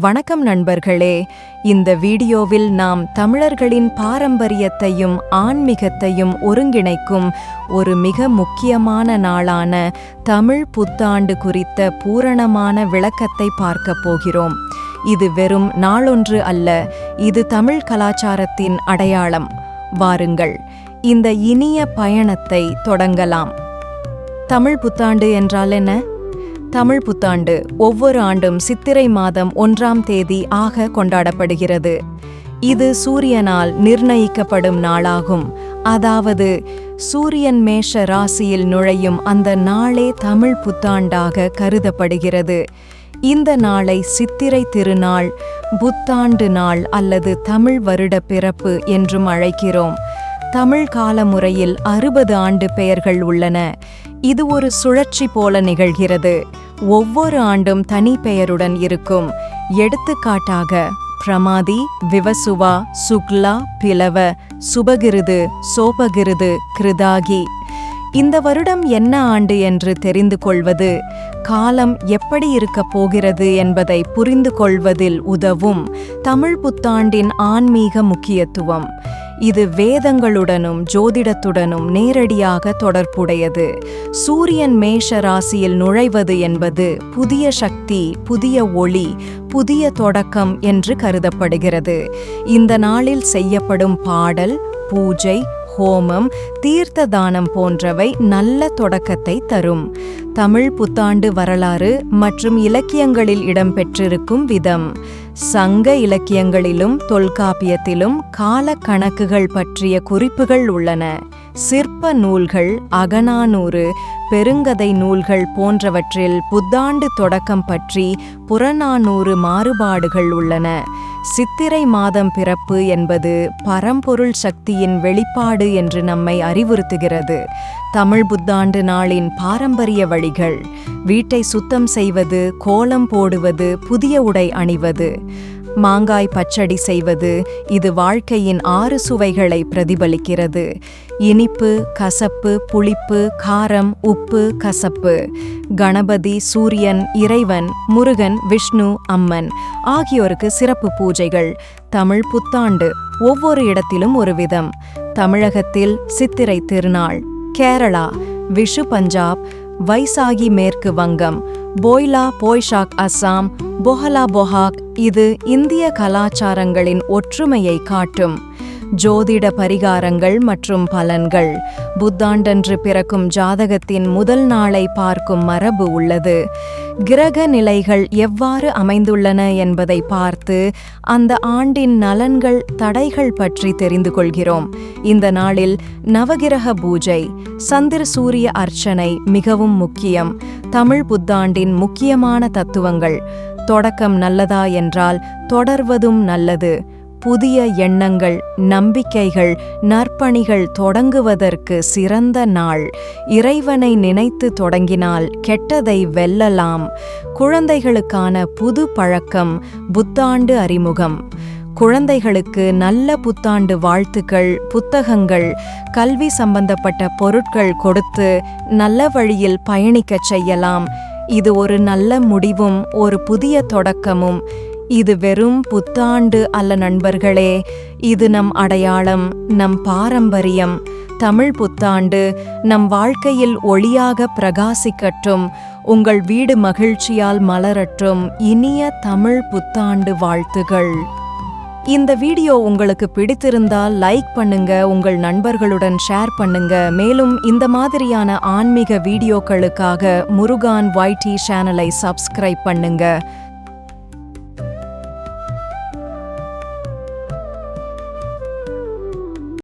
வணக்கம் நண்பர்களே. இந்த வீடியோவில் நாம் தமிழர்களின் பாரம்பரியத்தையும் ஆன்மீகத்தையும் ஒருங்கிணைக்கும் ஒரு மிக முக்கியமான நாளான தமிழ் புத்தாண்டு குறித்த பூரணமான விளக்கத்தை பார்க்கப் போகிறோம். இது வெறும் நாளொன்று அல்ல இது தமிழ் கலாச்சாரத்தின் அடையாளம். வாருங்கள் இந்த இனிய பயணத்தை தொடங்கலாம். தமிழ் புத்தாண்டு என்றால் என்ன? தமிழ் புத்தாண்டு ஒவ்வொரு ஆண்டும் சித்திரை மாதம் ஒன்றாம் தேதி ஆக கொண்டாடப்படுகிறது. இது சூரியனால் நிர்ணயிக்கப்படும் நாளாகும். அதாவது சூரியன் மேஷ ராசியில் நுழையும் அந்த நாளே தமிழ் புத்தாண்டாக கருதப்படுகிறது. இந்த நாளை சித்திரை திருநாள் புத்தாண்டு நாள் அல்லது தமிழ் வருட பிறப்பு என்றும் அழைக்கிறோம். தமிழ் கால முறையில் அறுபது ஆண்டு பெயர்கள் உள்ளன. இது ஒரு சுழற்சி போல நிகழ்கிறது. ஒவ்வொரு ஆண்டும் தனி பெயருடன் இருக்கும். எடுத்துக்காட்டாக பிரமாதி விவசுவா சுக்லா பிளவ சுபகிருது சோபகிருது கிருதாகி. இந்த வருடம் என்ன ஆண்டு என்று தெரிந்து கொள்வது காலம் எப்படி இருக்கப் போகிறது என்பதை புரிந்து கொள்வதில் உதவும் தமிழ் புத்தாண்டின் ஆன்மீக முக்கியத்துவம். இது வேதங்களுடனும் ஜோதிடத்துடனும் நேரடியாக தொடர்புடையது. சூரியன் மேஷ ராசியில் நுழைவது என்பது புதிய சக்தி புதிய ஒளி புதிய தொடக்கம் என்று கருதப்படுகிறது. இந்த நாளில் செய்யப்படும் பாடல் பூஜை ஹோமம் தீர்த்த தானம் போன்றவை நல்ல தொடக்கத்தை தரும். தமிழ் புத்தாண்டு வரலாறு மற்றும் இலக்கியங்களில் இடம்பெற்றிருக்கும் விதம். சங்க இலக்கியங்களிலும் தொல்காப்பியத்திலும் கால கணக்குகள் பற்றிய குறிப்புகள் உள்ளன. சிற்ப நூல்கள் அகநானூறு பெருங்கதை நூல்கள் போன்றவற்றில் புத்தாண்டு தொடக்கம் பற்றி புறநானூறு மாறுபாடுகள் உள்ளன. சித்திரை மாதம் பிறப்பு என்பது பரம்பொருள் சக்தியின் வெளிப்பாடு என்று நம்மை அறிவுறுத்துகிறது. தமிழ் புத்தாண்டு நாளின் பாரம்பரிய வழிகள். வீட்டை சுத்தம் செய்வது கோலம் போடுவது புதிய உடை அணிவது. மாங்காய் பச்சடி செய்வது இது வாழ்க்கையின் ஆறு சுவைகளை பிரதிபலிக்கிறது. இனிப்பு கசப்பு புளிப்பு காரம் உப்பு கசப்பு. கணபதி சூரியன் இறைவன் முருகன் விஷ்ணு அம்மன் ஆகியோருக்கு சிறப்பு பூஜைகள். தமிழ் புத்தாண்டு ஒவ்வொரு இடத்திலும் ஒரு விதம். தமிழகத்தில் சித்திரை திருநாள் கேரளா விஷு பஞ்சாப் வைசாகி மேற்கு வங்கம். போய்லா போய்ஷாக் அசாம் பொஹலா பொஹாக் இது இந்திய கலாச்சாரங்களின் ஒற்றுமையை காட்டும். ஜோதிட பரிகாரங்கள் மற்றும் பலன்கள். புத்தாண்டன்று பிறக்கும் ஜாதகத்தின் முதல் நாளை பார்க்கும் மரபு உள்ளது. கிரக நிலைகள் எவ்வாறு அமைந்துள்ளன என்பதை பார்த்து அந்த ஆண்டின் நலன்கள் தடைகள் பற்றி தெரிந்து கொள்கிறோம். இந்த நாளில் நவகிரக பூஜை சந்திர சூரிய அர்ச்சனை மிகவும் முக்கியம். தமிழ் புத்தாண்டின் முக்கியமான தத்துவங்கள் தொடக்கம் நல்லதா என்றால் தொடர்வதும் நல்லது. புதிய எண்ணங்கள் நம்பிக்கைகள் நற்பணிகள் தொடங்குவதற்கு சிறந்த நாள். இறைவனை நினைத்து தொடங்கினால் கெட்டதை வெல்லலாம். குழந்தைகளுக்கான புது பழக்கம் புத்தாண்டு அறிமுகம். குழந்தைகளுக்கு நல்ல புத்தாண்டு வாழ்த்துக்கள் புத்தகங்கள் கல்வி சம்பந்தப்பட்ட பொருட்கள் கொடுத்து நல்ல வழியில் பயணிக்கச் செய்யலாம். இது ஒரு நல்ல முடிவும் ஒரு புதிய தொடக்கமும். இது வெறும் புத்தாண்டு அல்ல நண்பர்களே. இது நம் அடையாளம் நம் பாரம்பரியம். தமிழ் புத்தாண்டு நம் வாழ்க்கையில் ஒளியாக பிரகாசிக்கட்டும் உங்கள் வீடு மகிழ்ச்சியால் மலரட்டும் இனிய தமிழ் புத்தாண்டு வாழ்த்துகள். இந்த வீடியோ உங்களுக்கு பிடித்திருந்தால் லைக் பண்ணுங்க உங்கள் நண்பர்களுடன் ஷேர் பண்ணுங்க. மேலும் இந்த மாதிரியான ஆன்மீக வீடியோக்களுக்காக முருகான் ஒய்டி சேனலை சப்ஸ்கிரைப் பண்ணுங்க.